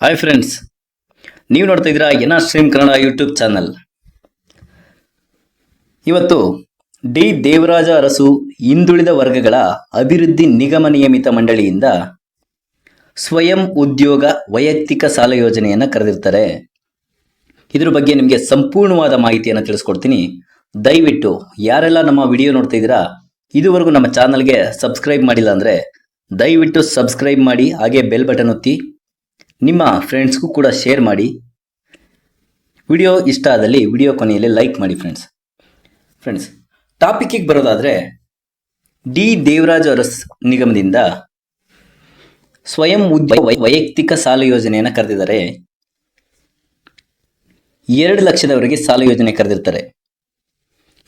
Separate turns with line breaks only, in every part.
Hi friends ನೀವು ನೋಡ್ತಾ ಇದ್ದೀರಾ N R stream Kannada YouTube channel ಇವತ್ತು ಡಿ ದೇವರಾಜ ಅರಸು ಹಿಂದುಳಿದ ವರ್ಗಗಳ ಅಭಿವೃದ್ಧಿ ನಿಗಮ ನಿಯಮಿತ ಮಂಡಳಿಯಿಂದ ಸ್ವಯಂ ಉದ್ಯೋಗ ವೈಯಕ್ತಿಕ ಸಾಲ ಯೋಜನೆಯನ್ನು ಕರೆದಿರ್ತಾರೆ. ಇದ್ರ ಬಗ್ಗೆ ನಿಮಗೆ ಸಂಪೂರ್ಣವಾದ ಮಾಹಿತಿಯನ್ನು ತಿಳಿಸ್ಕೊಡ್ತೀನಿ. ದಯವಿಟ್ಟು ಯಾರೆಲ್ಲ ನಮ್ಮ ವಿಡಿಯೋ ನೋಡ್ತಾ ಇದ್ದೀರಾ, ಇದುವರೆಗೂ ನಮ್ಮ ಚಾನಲ್ಗೆ ಸಬ್ಸ್ಕ್ರೈಬ್ ಮಾಡಿಲ್ಲ ಅಂದರೆ ದಯವಿಟ್ಟು ಸಬ್ಸ್ಕ್ರೈಬ್ ಮಾಡಿ, ಹಾಗೆ ಬೆಲ್ ಬಟನ್ ಒತ್ತಿ. ನಿಮ್ಮ ಫ್ರೆಂಡ್ಸ್ಗೂ ಕೂಡ ಶೇರ್ ಮಾಡಿ. ವಿಡಿಯೋ ಇಷ್ಟ ಆದಲ್ಲಿ ವಿಡಿಯೋ ಕೊನೆಯಲ್ಲಿ ಲೈಕ್ ಮಾಡಿ ಫ್ರೆಂಡ್ಸ್ ಫ್ರೆಂಡ್ಸ್ ಟಾಪಿಕ್ಕಿಗೆ ಬರೋದಾದರೆ ಡಿ ದೇವರಾಜ್ ಅವರ ನಿಗಮದಿಂದ ಸ್ವಯಂ ಉದ್ಯ ವೈಯಕ್ತಿಕ ಸಾಲ ಯೋಜನೆಯನ್ನು ಕರೆದಿದ್ದಾರೆ. ಎರಡು ಲಕ್ಷದವರೆಗೆ ಸಾಲ ಯೋಜನೆ ಕರೆದಿರ್ತಾರೆ.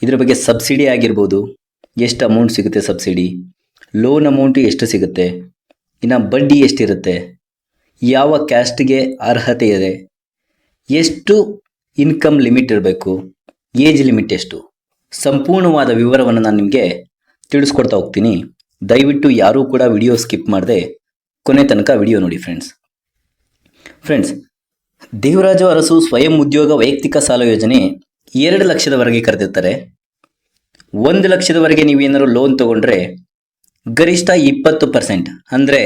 ಇದರ ಬಗ್ಗೆ ಸಬ್ಸಿಡಿ ಆಗಿರ್ಬೋದು, ಎಷ್ಟು ಅಮೌಂಟ್ ಸಿಗುತ್ತೆ ಸಬ್ಸಿಡಿ ಲೋನ್ ಅಮೌಂಟು ಎಷ್ಟು ಸಿಗುತ್ತೆ, ಇನ್ನು ಬಡ್ಡಿ ಎಷ್ಟಿರುತ್ತೆ ಯಾವ ಕ್ಯಾಸ್ಟ್ಗೆ ಅರ್ಹತೆ ಇದೆ ಎಷ್ಟು ಇನ್ಕಮ್ ಲಿಮಿಟ್ ಇರಬೇಕು? ಏಜ್ ಲಿಮಿಟ್ ಎಷ್ಟು? ಸಂಪೂರ್ಣವಾದ ವಿವರವನ್ನು ನಾನು ನಿಮಗೆ ತಿಳಿಸ್ಕೊಡ್ತಾ ಹೋಗ್ತೀನಿ. ದಯವಿಟ್ಟು ಯಾರೂ ಕೂಡ ವಿಡಿಯೋ ಸ್ಕಿಪ್ ಮಾಡದೆ ಕೊನೆ ತನಕ ವಿಡಿಯೋ ನೋಡಿ ಫ್ರೆಂಡ್ಸ್. ಫ್ರೆಂಡ್ಸ್, ದೇವರಾಜ ಅರಸು ಸ್ವಯಂ ಉದ್ಯೋಗ ವೈಯಕ್ತಿಕ ಸಾಲ ಯೋಜನೆ ಎರಡು ಲಕ್ಷದವರೆಗೆ ಕರೆದಿರ್ತಾರೆ. ಒಂದು ಲಕ್ಷದವರೆಗೆ ನೀವೇನಾದ್ರು ಲೋನ್ ತಗೊಂಡ್ರೆ ಗರಿಷ್ಠ ಇಪ್ಪತ್ತು ಪರ್ಸೆಂಟ್ ಅಂದರೆ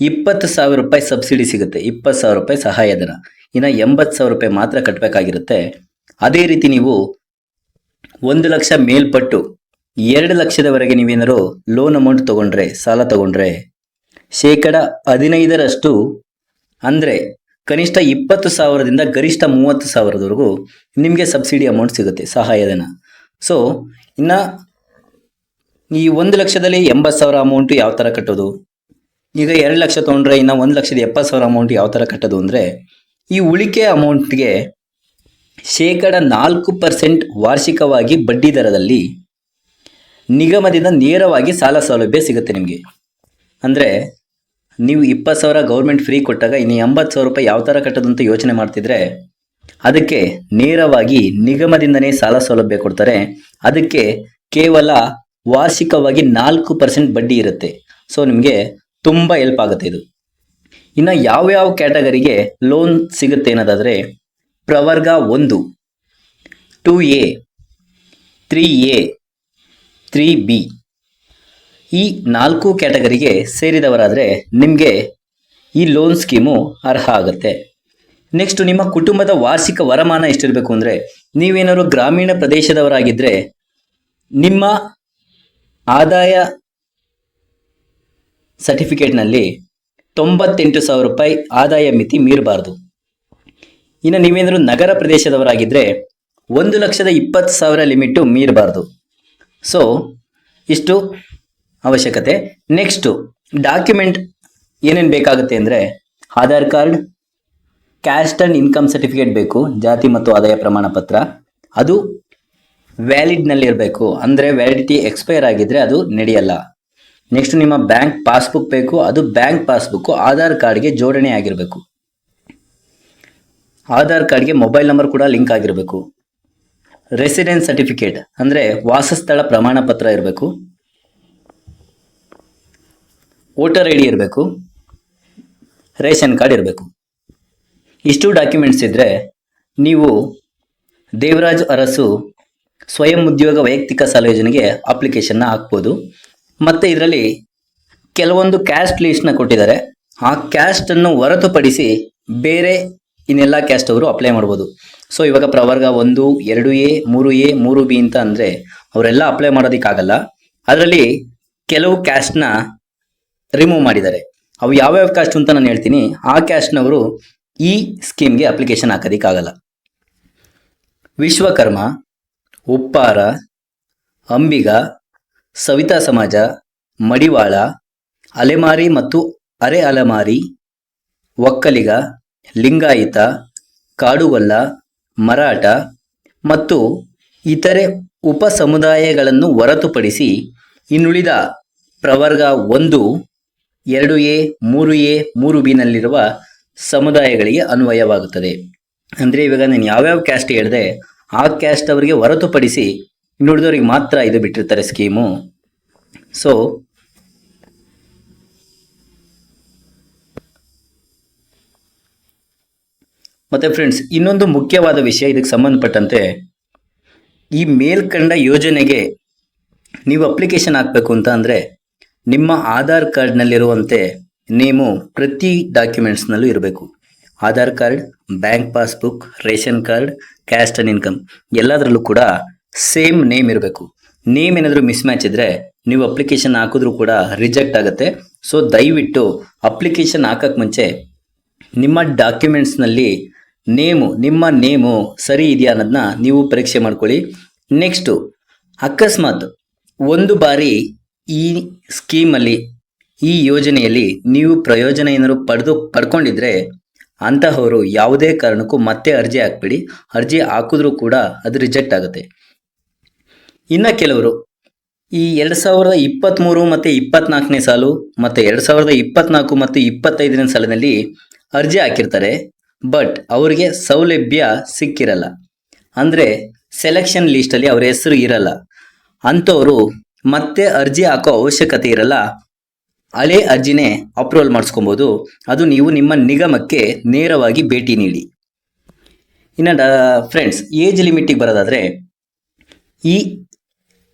ಇಪ್ಪತ್ತು ಸಾವಿರ ರೂಪಾಯಿ ಸಬ್ಸಿಡಿ ಸಿಗುತ್ತೆ, ಇಪ್ಪತ್ತು ಸಾವಿರ ರೂಪಾಯಿ ಸಹಾಯಧನ ಇನ್ನು ಎಂಬತ್ತು ಸಾವಿರ ರೂಪಾಯಿ ಮಾತ್ರ ಕಟ್ಟಬೇಕಾಗಿರುತ್ತೆ ಅದೇ ರೀತಿ ನೀವು ಒಂದು ಲಕ್ಷ ಮೇಲ್ಪಟ್ಟು ಎರಡು ಲಕ್ಷದವರೆಗೆ ನೀವೇನಾದ್ರು ಲೋನ್ ಅಮೌಂಟ್ ತಗೊಂಡ್ರೆ, ಸಾಲ ತಗೊಂಡ್ರೆ, ಶೇಕಡ ಹದಿನೈದರಷ್ಟು ಅಂದರೆ ಕನಿಷ್ಠ ಇಪ್ಪತ್ತು ಸಾವಿರದಿಂದ ಗರಿಷ್ಠ ಮೂವತ್ತು ಸಾವಿರದವರೆಗೂ ನಿಮಗೆ ಸಬ್ಸಿಡಿ ಅಮೌಂಟ್ ಸಿಗುತ್ತೆ ಸಹಾಯಧನ ಸೊ ಇನ್ನು ಈ ಒಂದು ಲಕ್ಷದಲ್ಲಿ ಎಂಬತ್ತು ಸಾವಿರ ಅಮೌಂಟು ಯಾವ ಥರ ಕಟ್ಟೋದು? ಈಗ ಎರಡು ಲಕ್ಷ ತೊಗೊಂಡ್ರೆ ಇನ್ನು ಒಂದು ಲಕ್ಷದ ಎಪ್ಪತ್ತು ಸಾವಿರ ಅಮೌಂಟ್ ಯಾವ ಥರ ಕಟ್ಟೋದು ಅಂದರೆ, ಈ ಉಳಿಕೆ ಅಮೌಂಟ್ಗೆ ಶೇಕಡ ನಾಲ್ಕು ಪರ್ಸೆಂಟ್ ವಾರ್ಷಿಕವಾಗಿ ಬಡ್ಡಿ ದರದಲ್ಲಿ ನಿಗಮದಿಂದ ನೇರವಾಗಿ ಸಾಲ ಸೌಲಭ್ಯ ಸಿಗುತ್ತೆ ನಿಮಗೆ. ಅಂದರೆ ನೀವು ಇಪ್ಪತ್ತು ಸಾವಿರ ಗೌರ್ಮೆಂಟ್ ಫ್ರೀ ಕೊಟ್ಟಾಗ ಇನ್ನು ಎಂಬತ್ತು ಸಾವಿರ ರೂಪಾಯಿ ಯಾವ ಥರ ಕಟ್ಟೋದು ಅಂತ ಯೋಚನೆ ಮಾಡ್ತಿದ್ರೆ, ಅದಕ್ಕೆ ನೇರವಾಗಿ ನಿಗಮದಿಂದನೇ ಸಾಲ ಸೌಲಭ್ಯ ಕೊಡ್ತಾರೆ. ಅದಕ್ಕೆ ಕೇವಲ ವಾರ್ಷಿಕವಾಗಿ ನಾಲ್ಕು ಪರ್ಸೆಂಟ್ ಬಡ್ಡಿ ಇರುತ್ತೆ. ಸೊ ನಿಮಗೆ ತುಂಬ ಹೆಲ್ಪ್ ಆಗುತ್ತೆ ಇದು. ಇನ್ನು ಯಾವ್ಯಾವ ಕ್ಯಾಟಗರಿಗೆ ಲೋನ್ ಸಿಗುತ್ತೆ ಅನ್ನೋದಾದರೆ ಪ್ರವರ್ಗ ಒಂದು two A three A three B ಈ ನಾಲ್ಕು ಕ್ಯಾಟಗರಿಗೆ ಸೇರಿದವರಾದರೆ ನಿಮಗೆ ಈ ಲೋನ್ ಸ್ಕೀಮು ಅರ್ಹ ಆಗುತ್ತೆ. ನೆಕ್ಸ್ಟ್ ನಿಮ್ಮ ಕುಟುಂಬದ ವಾರ್ಷಿಕ ವರಮಾನ ಎಷ್ಟಿರಬೇಕು ಅಂದರೆ ನೀವೇನಾದ್ರು ಗ್ರಾಮೀಣ ಪ್ರದೇಶದವರಾಗಿದ್ದರೆ ನಿಮ್ಮ ಆದಾಯ ಸರ್ಟಿಫಿಕೇಟ್ನಲ್ಲಿ ತೊಂಬತ್ತೆಂಟು ಸಾವಿರ ರೂಪಾಯಿ ಆದಾಯ ಮಿತಿ ಮೀರಬಾರ್ದು. ಇನ್ನು ನೀವೇನಾದರೂ ನಗರ ಪ್ರದೇಶದವರಾಗಿದ್ದರೆ ಒಂದು ಲಕ್ಷದ ಇಪ್ಪತ್ತು ಸಾವಿರ ಲಿಮಿಟು ಮೀರಬಾರ್ದು. ಸೊ ಇಷ್ಟು ಅವಶ್ಯಕತೆ. ನೆಕ್ಸ್ಟು ಡಾಕ್ಯುಮೆಂಟ್ ಏನೇನು ಬೇಕಾಗುತ್ತೆ ಅಂದರೆ Aadhaar card caste and income certificate ಬೇಕು, ಜಾತಿ ಮತ್ತು ಆದಾಯ ಪ್ರಮಾಣ ಪತ್ರ. ಅದು ವ್ಯಾಲಿಡ್ನಲ್ಲಿರಬೇಕು ಅಂದರೆ ವ್ಯಾಲಿಡಿಟಿ ಎಕ್ಸ್ಪೈರ್ ಆಗಿದ್ದರೆ ಅದು ನಡೆಯಲ್ಲ. ನೆಕ್ಸ್ಟ್ ನಿಮ್ಮ ಬ್ಯಾಂಕ್ ಪಾಸ್ಬುಕ್ ಬೇಕು. ಅದು ಬ್ಯಾಂಕ್ ಪಾಸ್ಬುಕ್ಕು ಆಧಾರ್ ಕಾರ್ಡ್ಗೆ ಜೋಡಣೆ ಆಗಿರಬೇಕು. ಆಧಾರ್ ಕಾರ್ಡ್ಗೆ ಮೊಬೈಲ್ ನಂಬರ್ ಕೂಡ ಲಿಂಕ್ ಆಗಿರಬೇಕು. ರೆಸಿಡೆನ್ಸ್ ಸರ್ಟಿಫಿಕೇಟ್ ಅಂದರೆ ವಾಸಸ್ಥಳ ಪ್ರಮಾಣ ಪತ್ರ ಇರಬೇಕು. ವೋಟರ್ ಐ ಡಿ ಇರಬೇಕು. ರೇಷನ್ ಕಾರ್ಡ್ ಇರಬೇಕು. ಇಷ್ಟು ಡಾಕ್ಯುಮೆಂಟ್ಸ್ ಇದ್ದರೆ ನೀವು ದೇವರಾಜ್ ಅರಸು ಸ್ವಯಂ ಉದ್ಯೋಗ ವೈಯಕ್ತಿಕ ಸಾಲ ಯೋಜನೆಗೆ ಅಪ್ಲಿಕೇಶನ್ನ ಹಾಕ್ಬೋದು. ಮತ್ತು ಇದರಲ್ಲಿ ಕೆಲವೊಂದು ಕ್ಯಾಸ್ಟ್ ಲೀಸ್ಟ್ನ ಕೊಟ್ಟಿದ್ದಾರೆ. ಆ ಕ್ಯಾಸ್ಟನ್ನು ಹೊರತುಪಡಿಸಿ ಬೇರೆ ಇನ್ನೆಲ್ಲ ಕ್ಯಾಸ್ಟ್ ಅವರು ಅಪ್ಲೈ ಮಾಡ್ಬೋದು. ಸೊ ಇವಾಗ ಪ್ರವರ್ಗ ಒಂದು, ಎರಡು ಎ, ಮೂರು ಎ, ಮೂರು ಬಿ ಅಂತ ಅಂದರೆ ಅವರೆಲ್ಲ ಅಪ್ಲೈ ಮಾಡೋದಕ್ಕಾಗಲ್ಲ. ಅದರಲ್ಲಿ ಕೆಲವು ಕ್ಯಾಸ್ಟ್ನ ರಿಮೂವ್ ಮಾಡಿದ್ದಾರೆ. ಅವು ಯಾವ್ಯಾವ ಕ್ಯಾಸ್ಟ್ ಅಂತ ನಾನು ಹೇಳ್ತೀನಿ. ಆ ಕ್ಯಾಸ್ಟ್ನವರು ಈ ಸ್ಕೀಮ್ಗೆ ಅಪ್ಲಿಕೇಶನ್ ಹಾಕೋದಕ್ಕಾಗಲ್ಲ. ವಿಶ್ವಕರ್ಮ, ಉಪ್ಪಾರ, ಅಂಬಿಗ, ಸವಿತಾ ಸಮಾಜ ಮಡಿವಾಳ, ಅಲೆಮಾರಿ ಮತ್ತು ಅರೆ ಅಲೆಮಾರಿ ಒಕ್ಕಲಿಗ, ಲಿಂಗಾಯಿತ, ಕಾಡುಗೊಲ್ಲ, ಮರಾಠ ಮತ್ತು ಇತರೆ ಉಪ ಸಮುದಾಯಗಳನ್ನು ಹೊರತುಪಡಿಸಿ ಇನ್ನುಳಿದ ಪ್ರವರ್ಗ ಒಂದು, ಎರಡು ಎ, ಮೂರು ಎ, ಮೂರು ಬಿನಲ್ಲಿರುವ ಸಮುದಾಯಗಳಿಗೆ ಅನ್ವಯವಾಗುತ್ತದೆ. ಅಂದರೆ ಇವಾಗ ನಾನು ಯಾವ್ಯಾವ ಕ್ಯಾಸ್ಟ್ ಹೇಳಿದೆ, ಆ ಕ್ಯಾಸ್ಟ್ ಅವರಿಗೆ ಹೊರತುಪಡಿಸಿ ಇನ್ನುಳಿದವರಿಗೆ ಮಾತ್ರ ಇದು ಬಿಟ್ಟಿರ್ತಾರೆ ಸ್ಕೀಮು ಸೊ ಮತ್ತೆ ಫ್ರೆಂಡ್ಸ್ ಇನ್ನೊಂದು ಮುಖ್ಯವಾದ ವಿಷಯ ಇದಕ್ಕೆ ಸಂಬಂಧಪಟ್ಟಂತೆ ಈ ಮೇಲ್ಕಂಡ ಯೋಜನೆಗೆ ನೀವು ಅಪ್ಲಿಕೇಶನ್ ಹಾಕಬೇಕು ಅಂತ ಅಂದರೆ ನಿಮ್ಮ ಆಧಾರ್ ಕಾರ್ಡ್ನಲ್ಲಿರುವಂತೆ ನೇಮು ಪ್ರತಿ ಡಾಕ್ಯುಮೆಂಟ್ಸ್ನಲ್ಲೂ ಇರಬೇಕು. Aadhaar card, bank passbook, ration card caste and income ಎಲ್ಲದರಲ್ಲೂ ಕೂಡ ಸೇಮ್ ನೇಮ್ ಇರಬೇಕು. ನೇಮ್ ಏನಾದರೂ ಮಿಸ್ ಮ್ಯಾಚ್ ಇದ್ದರೆ ನೀವು ಅಪ್ಲಿಕೇಶನ್ ಹಾಕಿದ್ರೂ ಕೂಡ ರಿಜೆಕ್ಟ್ ಆಗುತ್ತೆ. ಸೊ ದಯವಿಟ್ಟು ಅಪ್ಲಿಕೇಶನ್ ಹಾಕೋಕ್ಕೆ ಮುಂಚೆ ನಿಮ್ಮ ಡಾಕ್ಯುಮೆಂಟ್ಸ್ನಲ್ಲಿ ನೇಮು ನಿಮ್ಮ ನೇಮು ಸರಿ ಇದೆಯಾ ಅನ್ನೋದನ್ನ ನೀವು ಪರೀಕ್ಷೆ ಮಾಡ್ಕೊಳ್ಳಿ. ನೆಕ್ಸ್ಟು ಅಕಸ್ಮಾತ್ ಒಂದು ಬಾರಿ ಈ ಸ್ಕೀಮಲ್ಲಿ ಈ ಯೋಜನೆಯಲ್ಲಿ ನೀವು ಪ್ರಯೋಜನ ಏನಾದರೂ ಪಡೆದು, ಪಡ್ಕೊಂಡಿದ್ರೆ ಅಂತಹವರು ಯಾವುದೇ ಕಾರಣಕ್ಕೂ ಮತ್ತೆ ಅರ್ಜಿ ಹಾಕ್ಬೇಡಿ. ಅರ್ಜಿ ಹಾಕಿದ್ರೂ ಕೂಡ ಅದು ರಿಜೆಕ್ಟ್ ಆಗುತ್ತೆ. ಇನ್ನು ಕೆಲವರು ಈ ಎರಡು ಸಾವಿರದ ಇಪ್ಪತ್ತ್ಮೂರು ಮತ್ತು ಇಪ್ಪತ್ನಾಲ್ಕನೇ ಸಾಲು ಮತ್ತು ಎರಡು ಸಾವಿರದ ಇಪ್ಪತ್ನಾಲ್ಕು ಮತ್ತು ಇಪ್ಪತ್ತೈದನೇ ಸಾಲಿನಲ್ಲಿ ಅರ್ಜಿ ಹಾಕಿರ್ತಾರೆ. ಬಟ್ ಅವರಿಗೆ ಸೌಲಭ್ಯ ಸಿಕ್ಕಿರಲ್ಲ. ಅಂದರೆ ಸೆಲೆಕ್ಷನ್ ಲೀಸ್ಟಲ್ಲಿ ಅವರ ಹೆಸರು ಇರಲ್ಲ. ಅಂಥವರು ಮತ್ತೆ ಅರ್ಜಿ ಹಾಕೋ ಅವಶ್ಯಕತೆ ಇರಲ್ಲ. ಹಳೆ ಅರ್ಜಿನೇ ಅಪ್ರೂವಲ್ ಮಾಡಿಸ್ಕೊಬೋದು. ಅದು ನೀವು ನಿಮ್ಮ ನಿಗಮಕ್ಕೆ ನೇರವಾಗಿ ಭೇಟಿ ನೀಡಿ. ಇನ್ನು ಫ್ರೆಂಡ್ಸ್ ಏಜ್ ಲಿಮಿಟಿಗೆ ಬರೋದಾದರೆ ಈ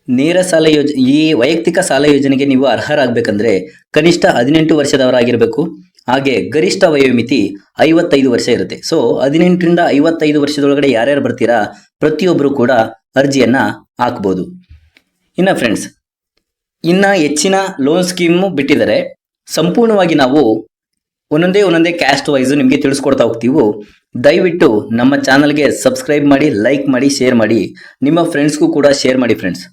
ನೇರ ಸಾಲ ಯೋಜ, ಈ ವೈಯಕ್ತಿಕ ಸಾಲ ಯೋಜನೆಗೆ ನೀವು ಅರ್ಹರಾಗಬೇಕಂದ್ರೆ ಕನಿಷ್ಠ ಹದಿನೆಂಟು ವರ್ಷದವರಾಗಿರಬೇಕು. ಹಾಗೆ ಗರಿಷ್ಠ ವಯೋಮಿತಿ ಐವತ್ತೈದು ವರ್ಷ ಇರುತ್ತೆ. ಸೊ ಹದಿನೆಂಟರಿಂದ ಐವತ್ತೈದು ವರ್ಷದೊಳಗಡೆ ಯಾರ್ಯಾರು ಬರ್ತೀರಾ ಪ್ರತಿಯೊಬ್ಬರು ಕೂಡ ಅರ್ಜಿಯನ್ನು ಹಾಕ್ಬೋದು. ಇನ್ನು ಫ್ರೆಂಡ್ಸ್ ಇನ್ನು ಹೆಚ್ಚಿನ ಲೋನ್ ಸ್ಕೀಮು ಬಿಟ್ಟಿದ್ದಾರೆ. ಸಂಪೂರ್ಣವಾಗಿ ನಾವು ಒಂದೊಂದೇ ಒಂದೊಂದೇ ಕ್ಯಾಸ್ಟ್ ವೈಸು ನಿಮಗೆ ತಿಳಿಸ್ಕೊಡ್ತಾ ಹೋಗ್ತೀವಿ, ದಯವಿಟ್ಟು ನಮ್ಮ ಚಾನಲ್ಗೆ ಸಬ್ಸ್ಕ್ರೈಬ್ ಮಾಡಿ ಲೈಕ್ ಮಾಡಿ ಶೇರ್ ಮಾಡಿ, ನಿಮ್ಮ ಫ್ರೆಂಡ್ಸ್ಗೂ ಕೂಡ ಶೇರ್ ಮಾಡಿ ಫ್ರೆಂಡ್ಸ್